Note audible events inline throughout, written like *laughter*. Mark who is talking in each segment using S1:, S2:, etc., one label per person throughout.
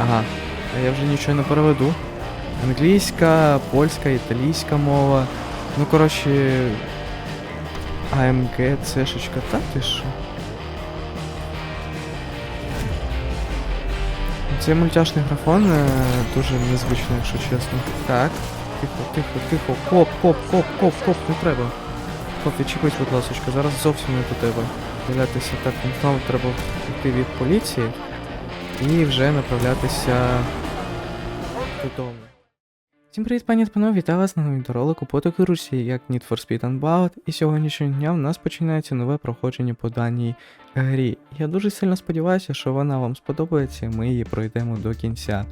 S1: Ага, а я вже нічого не переведу. Англійська, польська, італійська мова. Ну, коротше. АМГ, цешечка, та ти що? Цей мультяшний графон е, дуже незвичний, якщо чесно. Так. Тихо, тихо, тихо. Коп, коп, коп, коп, коп, не треба. Коп, відчіпись, будь ласочка, зараз зовсім не до тебе. Дивлятися так, ну, знову треба йти від поліції і вже направлятися додому. Всім привіт, пані та панове, вітаю вас на новому відеоролику по такій Русі, як Need for Speed Unbound, і сьогоднішнього дня в нас починається нове проходження по даній грі. Я дуже сильно сподіваюся, що вона вам сподобається, ми її пройдемо до кінця.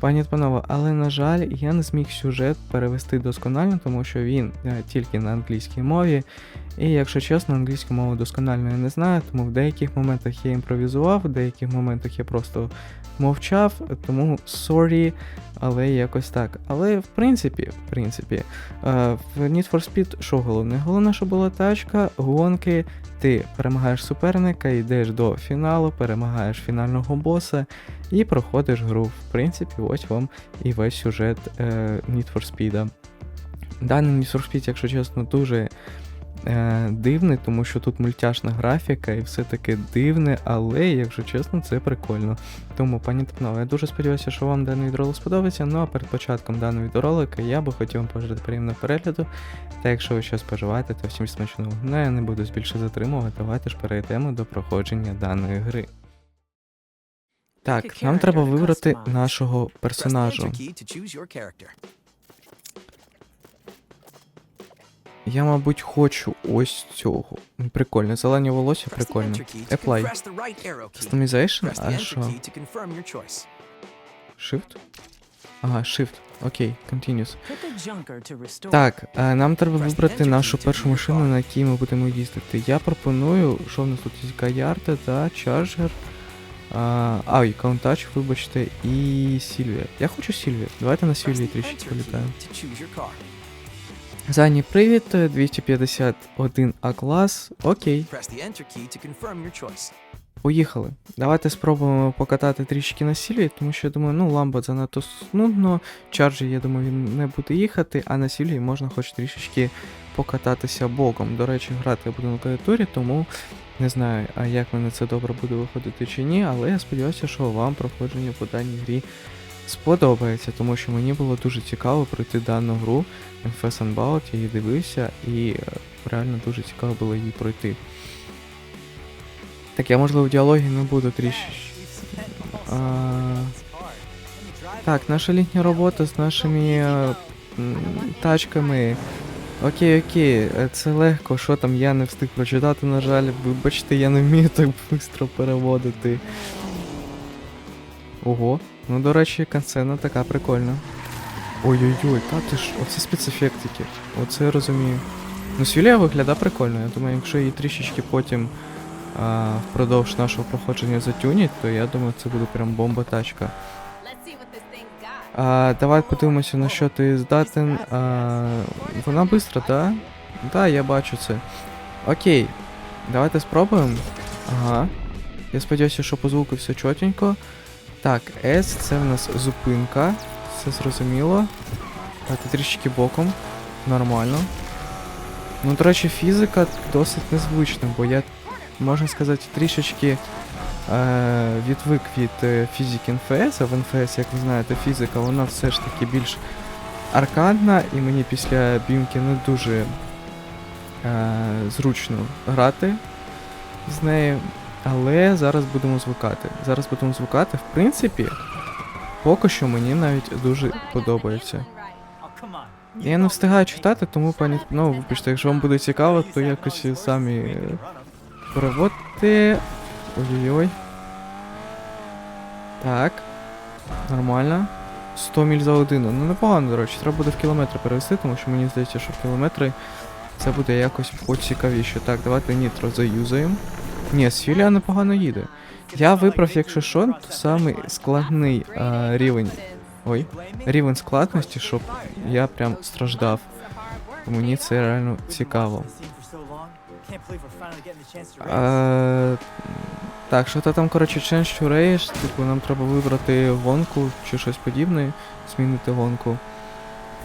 S1: Пані панове, але на жаль, я не зміг сюжет перевести досконально, тому що він е, тільки на англійській мові. І якщо чесно, англійську мову досконально я не знаю, тому в деяких моментах я імпровізував, в деяких моментах я просто мовчав, тому sorry, але якось так. Але в принципі, в принципі, е, в Need for Speed що головне? Головне, що була тачка, гонки, ти перемагаєш суперника, йдеш до фіналу, перемагаєш фінального боса і проходиш гру. В принципі, ось вам і весь сюжет е, Need for Speed. Даний Need for Speed, якщо чесно, дуже е, дивний, тому що тут мультяшна графіка і все таке дивне, але, якщо чесно, це прикольно. Тому, пані та я дуже сподіваюся, що вам даний відеоролик сподобається. Ну а перед початком даного відеоролика я би хотів вам пожелати приємного перегляду. Та якщо ви щось споживаєте, то всім смачного. Ну я не буду більше затримувати, давайте ж перейдемо до проходження даної гри. Так, нам треба вибрати нашого персонажа. Я, мабуть, хочу ось цього. Прикольно, зелені волосся, прикольно. Apply. Customization? А що? Shift? Ага, Shift. Окей, Continuous. Так, е, нам треба вибрати нашу першу машину, на якій ми будемо їздити. Я пропоную, що в нас тут є Гаярда, да, Чарджер. А, і Countach, вибачте, і Сільвія. Я хочу Сільвію. Давайте на Сільвії трішки політаємо. Задній привід, е, 251 А клас. Окей, поїхали. Давайте спробуємо покатати трішки на Сільвії, тому що я думаю, ну ламба занадто нудно. Чарджі, я думаю, він не буде їхати, а на Сільвії можна хоч трішечки покататися боком. До речі, грати я буду на клавіатурі, тому не знаю, як мене це добре буде виходити чи ні, але я сподіваюся, що вам проходження по даній грі сподобається, тому що мені було дуже цікаво пройти дану гру NFS Unbound, я її дивився, і е, реально дуже цікаво було її пройти. Так, я можливо в діалогі не буду трішки. Так, наша літня робота з нашими е, тачками. Окей, окей, е, це легко, що там я не встиг прочитати, на жаль, вибачте, я не вмію так швидко переводити. Ого, ну до речі, кансцена така прикольна. Ой-ой-ой, та ти ж, оце спецефектики. Оце я розумію. Ну, Сюлія виглядає прикольно. Я думаю, якщо її трішечки потім а, впродовж нашого проходження затюнять, то я думаю, це буде прям бомба тачка. А, давай подивимося, на що ти здатен. А, вона швидка, да? Да, я бачу це. Окей. Давайте спробуємо. Ага. Я сподіваюся, що по звуку все чотенько. Так, S це в нас зупинка. Все зрозуміло. Давайте трішки боком. Нормально. Ну, до речі, фізика досить незвична, бо я, можна сказати, трішечки е, відвик від е, фізики НФС, а в НФС, як ви знаєте, фізика, вона все ж таки більш аркадна, і мені після бімки не дуже е, зручно грати з нею. Але зараз будемо звикати. Зараз будемо звикати, в принципі, поки що мені навіть дуже подобається. Я не встигаю читати, тому пані ну, вибачте, якщо вам буде цікаво, то якось самі е, переводьте. Ой-ой-ой. Так. Нормально. 100 міль за годину. Ну непогано, до речі, треба буде в кілометри перевести, тому що мені здається, що в кілометри це буде якось поцікавіше. Так, давайте нітро заюзаємо. Ні, Сфілія непогано їде. Я вибрав, якщо що, то самий складний а, рівень. Ой, рівень складності, щоб я прям страждав. Мені це реально цікаво. Е, Так, що то там, коротше, change to типу, нам треба вибрати гонку чи щось подібне, змінити гонку.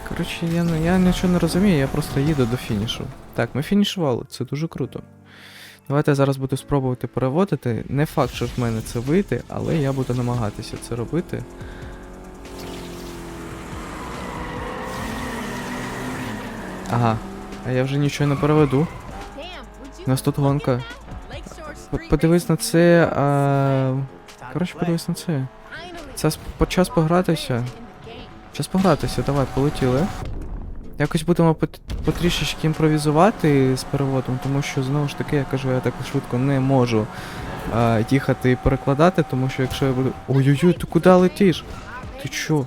S1: Коротше, я, я нічого не розумію, я просто їду до фінішу. Так, ми фінішували, це дуже круто. Давайте я зараз буду спробувати переводити. Не факт, що в мене це вийде, але я буду намагатися це робити. Ага, а я вже нічого не переведу.
S2: У нас тут гонка.
S1: Подивись на це, а... Коротше, подивись на це. Це час погратися. Час погратися, давай, полетіли. Якось будемо пот- потрішечки імпровізувати з переводом, тому що знову ж таки, я кажу, я так швидко не можу а, їхати і перекладати, тому що якщо я буду. Ой-ой-ой, ти куди летиш? Ти чо?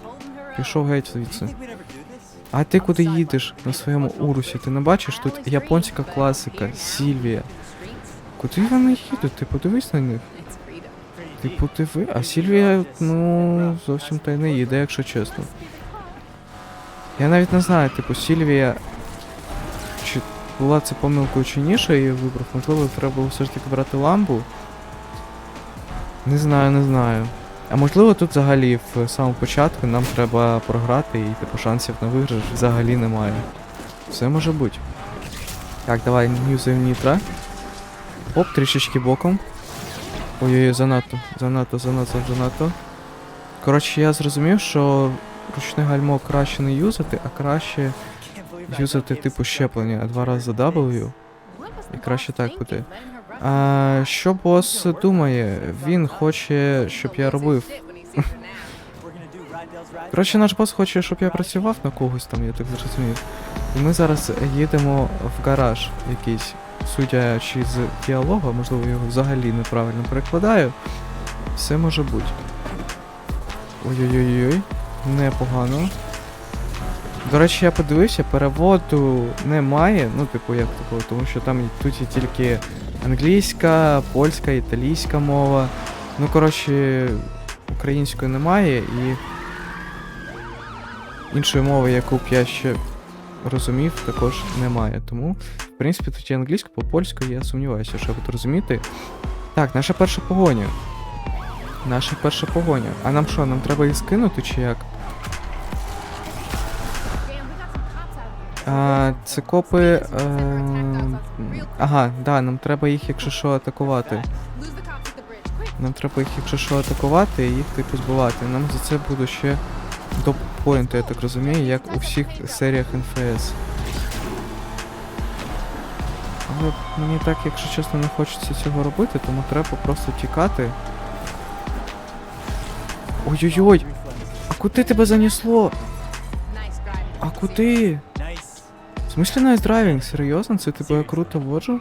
S1: Пішов геть звідси. А ти куди їдеш на своєму урусі? Ти не бачиш тут японська класика, Сільвія. Куди вони їдуть? Ти подивись на них. Ти ви. А Сільвія, ну, зовсім та й не їде, якщо чесно. Я навіть не знаю, типу, Сільвія. Чи була це помилкою чи ні, що я її вибрав? Можливо, треба було все ж таки брати ламбу. Не знаю, не знаю. А можливо, тут взагалі в самому початку нам треба програти і типу шансів на виграш взагалі немає. Все може бути. Так, давай, юзаємо нітра. Оп, трішечки боком. Ой-ой-ой, занадто, занадто, занадто, занадто. Коротше, я зрозумів, що ручне гальмо краще не юзати, а краще юзати типу щеплення, два рази W.
S2: І краще так буде.
S1: А що бос думає? Він хоче, щоб я робив. *laughs* Коротше, наш бос хоче, щоб я працював на когось там, я так зрозумів. І ми зараз їдемо в гараж якийсь, судячи з діалогу, можливо, його взагалі неправильно перекладаю. Все може бути. Ой-ой-ой, непогано. До речі, я подивився, переводу немає, ну, типу, як такого, тому що там тут є тільки англійська, польська, італійська мова. Ну, коротше, української немає і іншої мови, яку б я ще розумів, також немає. Тому, в принципі, тут є англійська, по польську я сумніваюся, що я буду розуміти. Так, наша перша погоня. Наша перша погоня. А нам що, нам треба їх скинути чи як? А, це копи. Е... Ага, да, нам треба їх, якщо що, атакувати. Нам треба їх, якщо що, атакувати і їх типу збивати. Нам за це буде ще до поінту, я так розумію, як у всіх серіях НФС. Але мені так, якщо чесно, не хочеться цього робити, тому треба просто тікати. Ой-ой-ой! А куди тебе занесло? А куди? В смислі найс драйвінг? Серйозно? Це типу я круто воджу?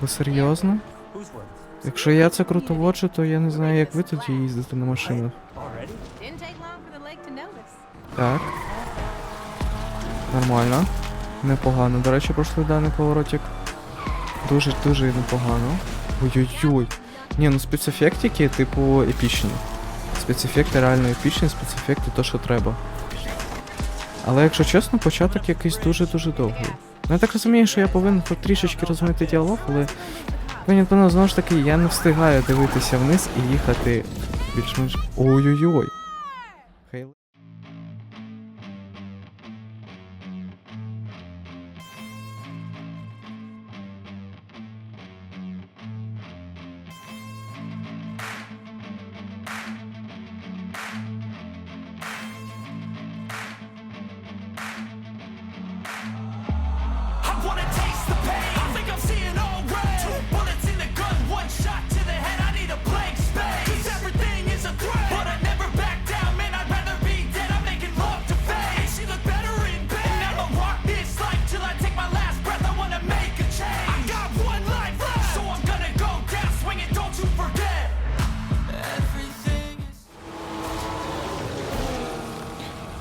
S1: Ви серйозно? Якщо я це круто воджу, то я не знаю, як ви тоді їздите на машинах. Так. Нормально. Непогано. До речі, пройшли даний поворотик. Дуже дуже непогано. Ой-ой-ой. Ні, ну спецефектики, типу, епічні. Спецефекти реально епічні, спецефекти то, що треба. Але якщо чесно, початок якийсь дуже-дуже довгий. Ну я так розумію, що я повинен хоч розуміти діалог, але Мені напевно, знову ж таки, я не встигаю дивитися вниз і їхати більш-менш. Ой-ой-ой.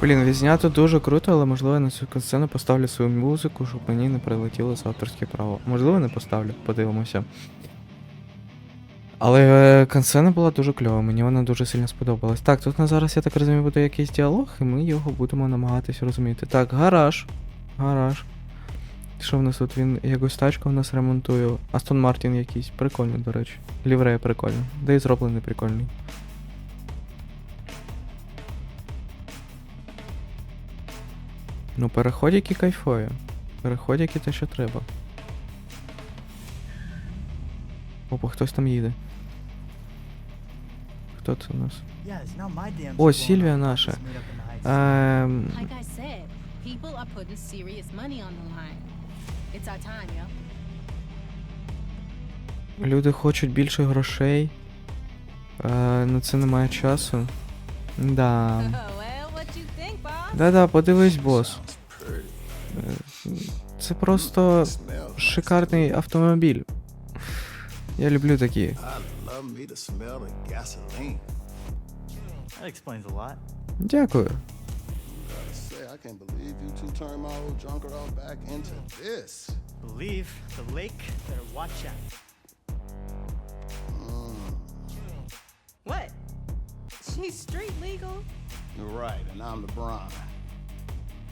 S1: Блін, відзнято дуже круто, але можливо я на цю сцену поставлю свою музику, щоб мені не прилетіло з авторське право. Можливо, не поставлю, подивимося. Але е, кансцена була дуже кльова, мені вона дуже сильно сподобалась. Так, тут на зараз, я так розумію, буде якийсь діалог, і ми його будемо намагатись розуміти. Так, гараж. Гараж. Що в нас тут? Він якусь тачку в нас ремонтує. Астон Мартін якийсь. Прикольний, до речі. Ліврея прикольний. Да і зроблений прикольний. Ну, переходики кайфові. Переходики те, що треба. Опа, хтось там їде. Хто це у нас?
S3: О, Сільвія наша.
S1: Ем, люди хочуть більше грошей. Е, на це немає часу. Да. *laughs* Да-да, подивись, бос. Це просто шикарний автомобіль. Я люблю такі. Дякую.
S4: I say, I can't believe you two turned my old junker out back into this.
S3: Believe the lake better watch out.
S2: What? She's street legal?
S4: You're right, and I'm LeBron.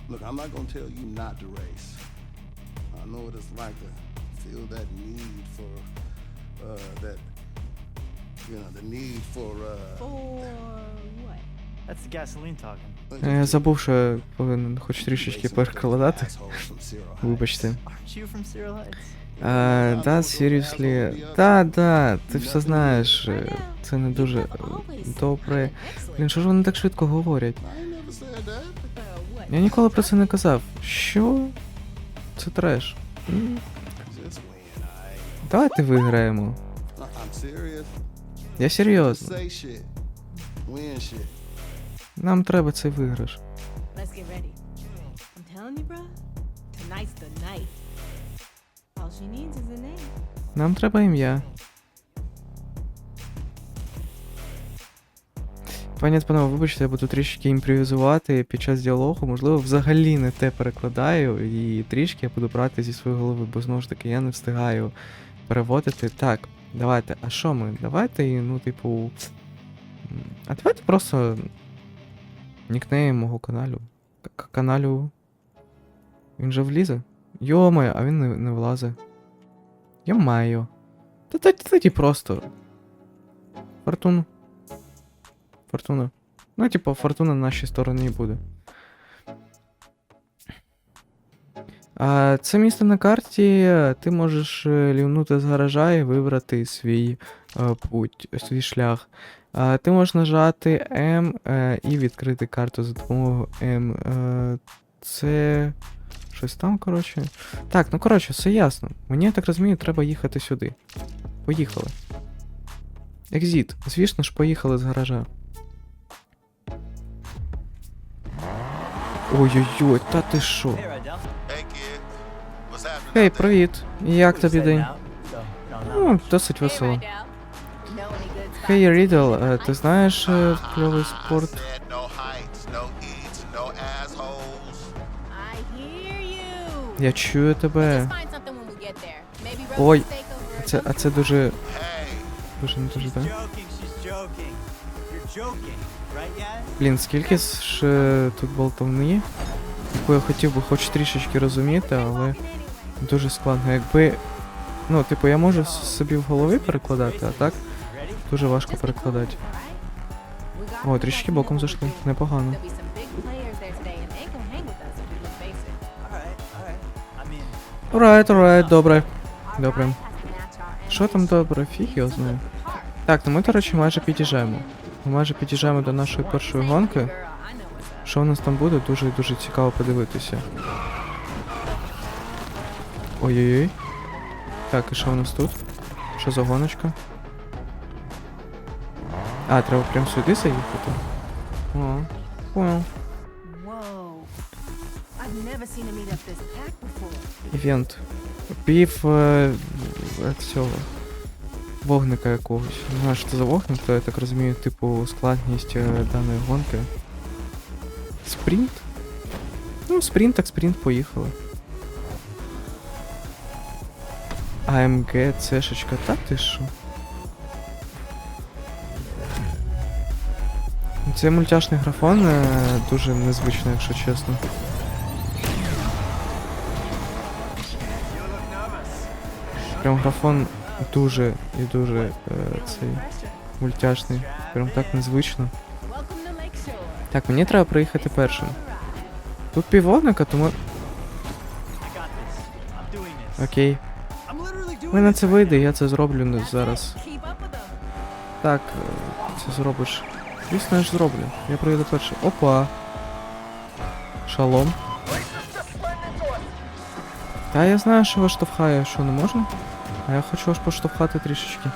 S4: Look, I'm not gonna tell you not to race. I know what it's like to feel that need for, uh, that, you know, the need for, uh.
S2: For what?
S3: That's the gasoline talking.
S1: Е, Я забув, що я повинен хоч трішечки перекладати. Вибачте.
S3: Aren't you from Cyril Heights?
S1: Е, да, seriously. Да, да, ти все знаєш. е, Це не дуже е, добре. Блін, що ж вони так швидко говорять? Я ніколи про це не казав. Що? Це треш. М? Давайте виграємо.
S4: Uh.
S1: Я серйозно. Нам треба цей виграш.
S2: Let's get ready. I'm telling you, bruh, tonight's the night. All she needs is a name.
S1: Нам треба ім'я. Пані панове, вибачте, я буду трішки імпровізувати під час діалогу. Можливо, взагалі не те перекладаю, і трішки я буду брати зі своєї голови, бо знову ж таки я не встигаю переводити. Так, давайте. А що ми? Давайте, ну, типу. А давайте просто нікнейм мого каналу. К- Каналю. Він же влізе? Йомає, а він не, не влазить. Я маю. Та тоді, просто. Фортуну. Фортуна. Ну, типу, фортуна на нашій стороні буде. А, це місце на карті. Ти можеш е, лівнути з гаража і вибрати свій е, путь, свій шлях. А, ти можеш нажати М е, і відкрити карту за допомогою М. Це. Щось там, коротше. Так, ну коротше, все ясно. Мені я так розумію, треба їхати сюди. Поїхали. Екзіт. Звісно ж, поїхали з гаража. Ой-ой-ой, та ти що?
S4: There?
S1: привіт. Як тобі день? Ну, досить весело. Хей? Рідл, е, ти знаєш е, кльовий спорт? Я чую тебе. Ой,
S2: a
S1: Це, а це дуже. Дуже не дуже, так?
S3: joking,
S1: Блін, скільки ж тут болтовні, яку я хотів би хоч трішечки розуміти, але дуже складно. Якби. Ну, типу, я можу собі в голові перекладати, а так дуже важко перекладати. О, трішки боком зайшли. Непогано.
S3: Alright, alright,
S1: добре. Добре. Що там добре? Фіг його
S2: part.
S1: Так, ну ми, до речі, майже під'їжджаємо. Ми майже під'їжджаємо до нашої першої гонки. Що у нас там буде, дуже дуже цікаво подивитися. Ой-ой-ой. Так, і що у нас тут? Що за гоночка? А, треба прямо сюди заїхати. О, понял. Івент. Пів е, цього. Вогника якогось. Не знаю, що це за вогник, то я так розумію, типу, складність е, даної гонки. Спринт? Ну, спринт, так спринт, поїхали. АМГ, цешечка, та ти що? Цей мультяшний графон е, дуже незвично, якщо чесно. Прям графон дуже і дуже е, цей мультяшний. Прям так незвично. Так, мені треба проїхати першим. Тут півводника, тому. Окей. Мене це вийде, я це зроблю не зараз. Так, е, це зробиш. Звісно, я ж зроблю. Я проїду перший. Опа. Шалом. Та я знаю, що вас штовхає, що не можна. А я хочу вас поштовхати трішечки.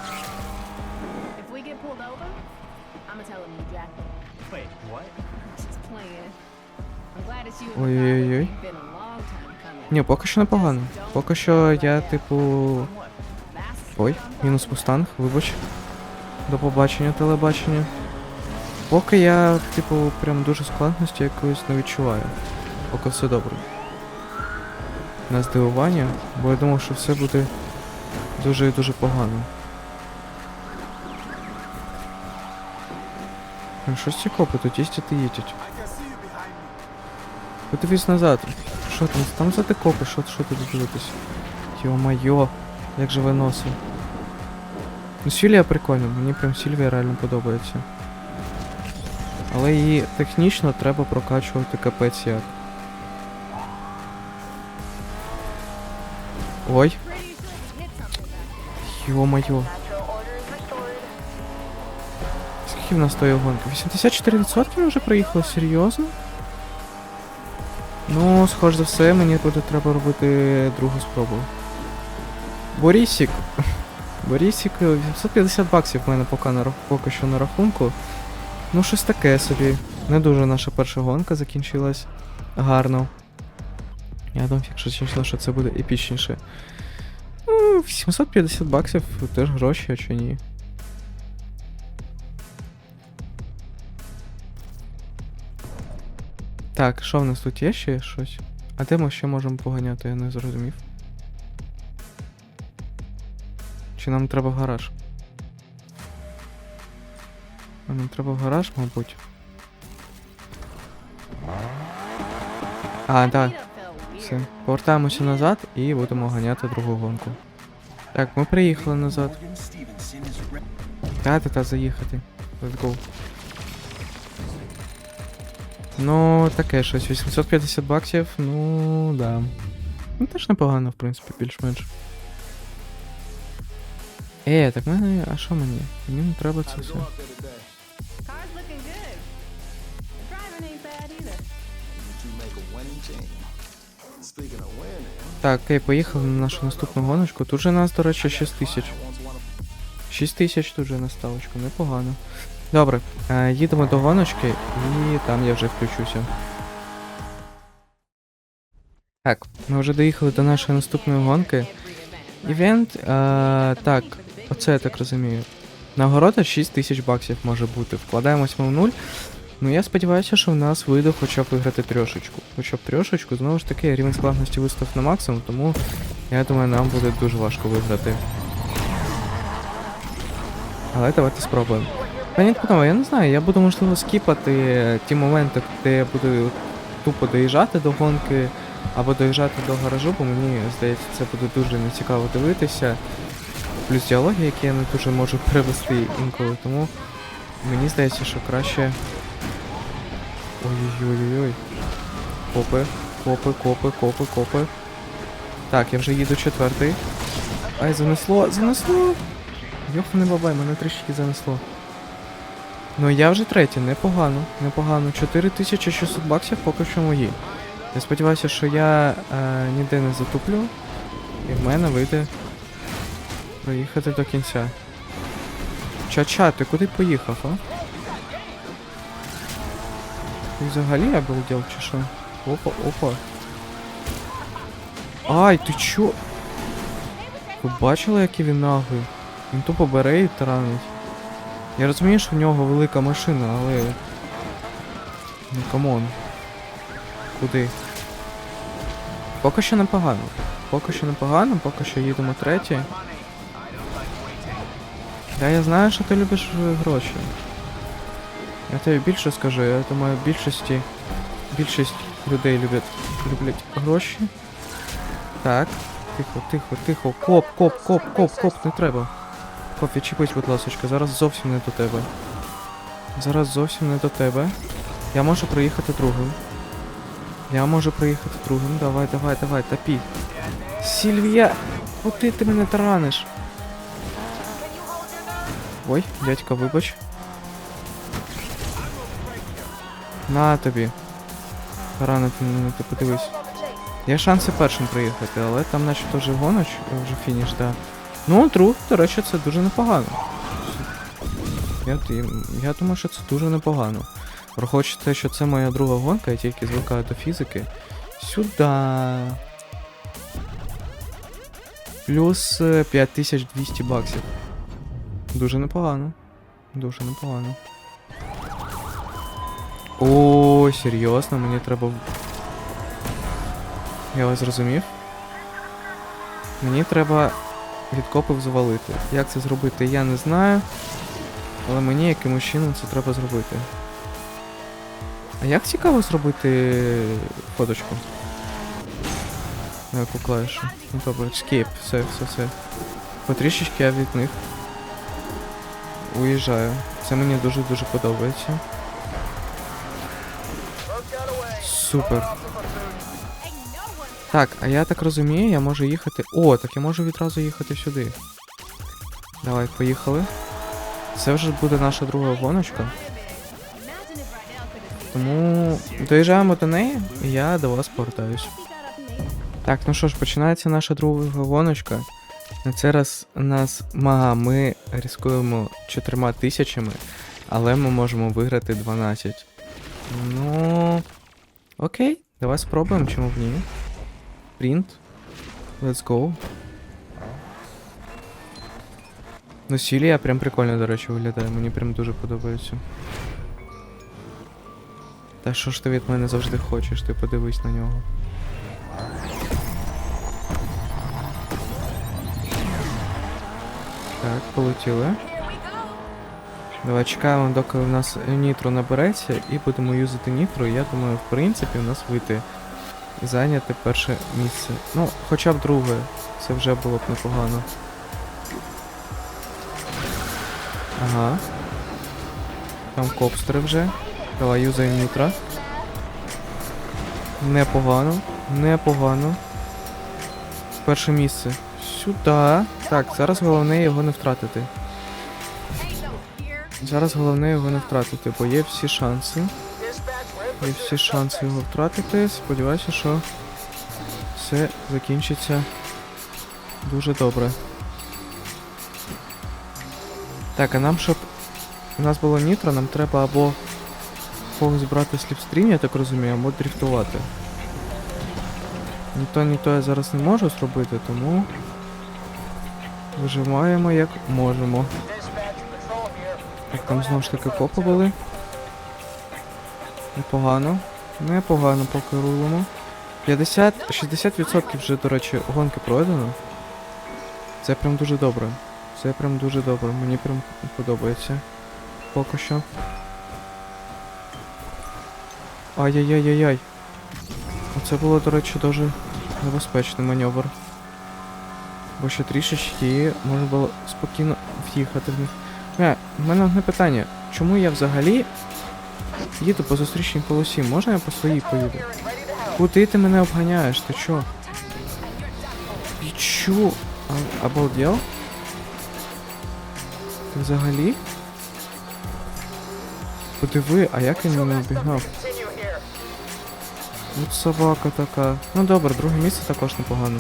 S1: Ой-ой-ой. Ні, поки що непогано. Поки що я, типу. Ой, мінус мустанг, вибач. До побачення, телебачення. Поки я, типу, прям дуже складності якоїсь не відчуваю. Поки все добре. На здивування, бо я думав, що все буде дуже і дуже погано. Ну, Щось ці копи тут їздять і їдять. Подивись назад. Що там? Там за ти копи, що, що тут дивитись? Йо-майо, як же виносив. Ну, Сільвія прикольна, мені прям Сільвія реально подобається. Але її технічно треба прокачувати капець як. Ой, йо-моє. Скільки в нас тої гонки? 84% ми вже проїхали, серйозно? Ну, схоже за все, мені буде треба робити другу спробу. Борісік. Борісік, е, 850 баксів в мене поки, на, поки що на рахунку. Ну, щось таке собі. Не дуже наша перша гонка закінчилась. Гарно. Я думав, якщо чесно, що це буде епічніше. Ну, 750 баксів теж гроші, а чи ні? Так, що в нас тут є ще щось? А де ми ще можемо поганяти, я не зрозумів. Чи нам треба в гараж? Нам треба в гараж, мабуть. А, так. Все. Повертаємося назад і будемо ганяти другу гонку. Так, ми приїхали назад. Та, та, та, заїхати. Let's go. Ну, таке щось. 850 баксів, ну да. Ну теж непогано, в принципі, більш-менш. Е, так мене. А що мені? Мені не треба це все.
S2: Car's looking good. The driving ain't bad either.
S4: To make a winning team.
S1: Так, окей, поїхали на нашу наступну гоночку. Тут же нас, до речі, 6 тисяч. 6 тисяч тут же на ставочку, непогано. Добре, е, їдемо до гоночки і там я вже включуся. Так, ми вже доїхали до нашої наступної гонки. Івент, е, так, оце я так розумію. Нагорода 6 тисяч баксів може бути. Вкладаємось ми в нуль. Ну я сподіваюся, що в нас вийде хоча б виграти трьошечку. Хоча б трьошечку, знову ж таки, рівень складності вистав на максимум, тому я думаю, нам буде дуже важко виграти. Але давайте спробуємо. Пані панове, я не знаю, я буду можливо скіпати ті моменти, де я буду тупо доїжджати до гонки або доїжджати до гаражу, бо мені здається, це буде дуже нецікаво дивитися. Плюс діалоги, які я не дуже можу перевести інколи, тому мені здається, що краще. Ой-ой-ой-ой. Копи, копи, копи, копи, копи. Так, я вже їду четвертий. Ай, занесло, занесло. Йохане бабай, мене трішки занесло. Ну я вже третій, непогано, непогано. 4600 баксів поки що мої. Я сподіваюся, що я е, ніде не затуплю. І в мене вийде проїхати до кінця. Ча-ча, ти куди поїхав, а? Ти взагалі обалдел чи що? Опа, опа. Ай, ти чо? Ви бачили, який він наглий? Він тупо бере і таранить. Я розумію, що в нього велика машина, але. Ну камон. Куди? Поки що непогано. Поки що непогано, поки що їдемо третє. Да, я знаю, що ти любиш е, гроші. Я тобі більше скажу, я думаю, більшості. Більшість людей люблять, люблять гроші. Так. Тихо, тихо, тихо. Коп, коп, коп, коп, коп, не треба. Коп, відчіпись, будь ласочка, зараз зовсім не до тебе. Зараз зовсім не до тебе. Я можу проїхати другим. Я можу проїхати другим. Давай, давай, давай, топі. Сільвія! Куди ти мене тараниш? Ой, дядька, вибач. На тобі. Мене, ти подивись. Є шанси першим приїхати, але там начебто вже гоноч, вже фініш, так. Ну, друг, до речі, це дуже непогано. Я, я думаю, що це дуже непогано. Враховуючи те, що це моя друга гонка, я тільки звикаю до фізики. Сюда. Плюс е, 5200 баксів. Дуже непогано. Дуже непогано. О, серйозно, мені треба. Я вас зрозумів. Мені треба відкопив завалити. Як це зробити, я не знаю. Але мені якимось чином це треба зробити. А як цікаво зробити фоточку? На яку клавішу? Ну добре, escape, все, все, все. Потрішечки я від них уїжджаю. Це мені дуже-дуже подобається. Супер. Так, а я так розумію, я можу їхати. О, так я можу відразу їхати сюди. Давай, поїхали. Це вже буде наша друга гоночка. Тому доїжджаємо до неї, і я до вас повертаюсь. Так, ну що ж, починається наша друга гоночка. На цей раз нас мага, ми ризикуємо чотирма тисячами, але ми можемо виграти 12. Ну. Окей, давай спробуємо, чому б ні. Принт. Let's go. Ну, Сілія прям прикольно, до речі, виглядає. Мені прям дуже подобається. Та що ж ти від мене завжди хочеш? Ти подивись на нього. Так, полетіли. Давай чекаємо, доки у нас нітро набереться, і будемо юзати нітро. Я думаю, в принципі, у нас вийти зайняти перше місце. Ну, хоча б друге, це вже було б непогано. Ага. Там копстери вже. Давай юзаємо нітро. Непогано, непогано. Перше місце. Сюди. Так, зараз головне його не втратити. Зараз головне його не втратити, бо є всі шанси. Є всі шанси його втратити. Сподіваюся, що все закінчиться дуже добре. Так, а нам, щоб у нас було нітро, нам треба або когось брати сліпстрім, я так розумію, або дріфтувати. Ні то, ні то я зараз не можу зробити, тому вижимаємо як можемо. Так, там знову ж таки копи були. Непогано. Непогано поки рулимо. 50, 60% вже, до речі, гонки пройдено. Це прям дуже добре. Це прям дуже добре. Мені прям подобається. Поки що. Ай-яй-яй-яй-яй. Оце було, до речі, дуже небезпечний маневр. Бо ще трішечки можна було спокійно в'їхати в них. Е, в мене одне питання. Чому я взагалі їду по зустрічній полосі? Можна я по своїй поїду? Куди ти мене обганяєш? Ти чо? Чо? Обалдел? Ти взагалі? Подиви, а як він мене обігнав? От собака така. Ну добре, друге місце також непогано.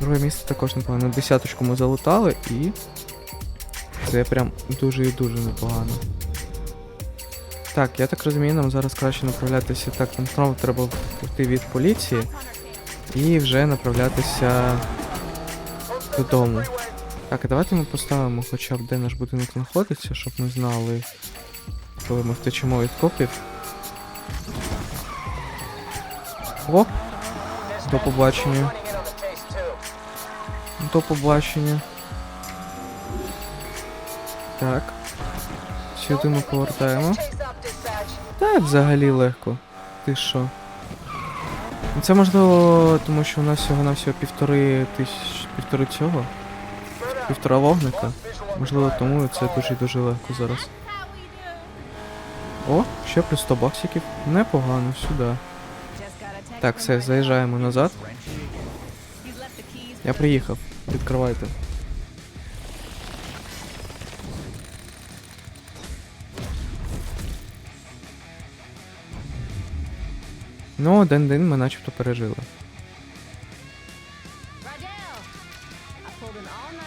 S1: Друге місце також непогано. Десяточку ми залутали і. Це прям дуже і дуже непогано. Так, я так розумію, нам зараз краще направлятися. Так, нам знову треба втекти від поліції і вже направлятися додому. Так, а давайте ми поставимо хоча б де наш будинок знаходиться, щоб ми знали, коли ми втечемо від копів. О! До побачення. До побачення. Так. Сюди ми повертаємо. Так, взагалі легко. Ти що? Це можливо, тому що у нас всього на всього півтори тисяч півтори цього. Півтора вогника. Можливо, тому це дуже дуже легко зараз. О, ще плюс 100 баксиків. Непогано, сюди. Так, все, заїжджаємо назад. Я приїхав. Відкривайте. Ну, один день ми начебто пережили.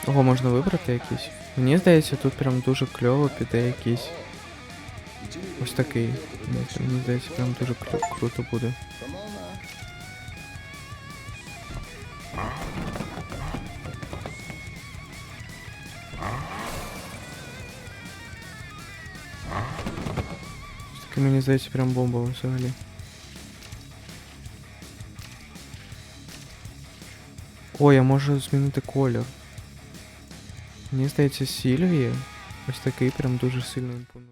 S1: Ого, можна вибрати якийсь. Мені здається, тут прям дуже кльово піде якийсь. Ось такий. Мені, здається, прям дуже кру- круто буде. Ось такий, мені здається, прям бомбовий взагалі. О, я можу змінити колір. Мені здається, Сільвії ось такий прям дуже сильно імпонує.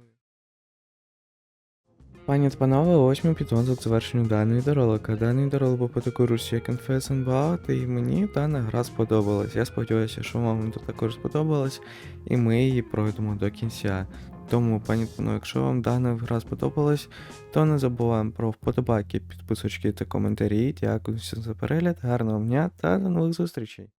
S1: Пані та панове, ось ми підводимо к завершенню даної відеоролика. Даний відеоролик був по таку русі, як and Bout, і мені дана гра сподобалась. Я сподіваюся, що вам тут також сподобалась, і ми її пройдемо до кінця. Тому, пані пану, якщо вам дана гра сподобалась, то не забуваємо про вподобайки, підписочки та коментарі. Дякую всім за перегляд, гарного дня та до нових зустрічей!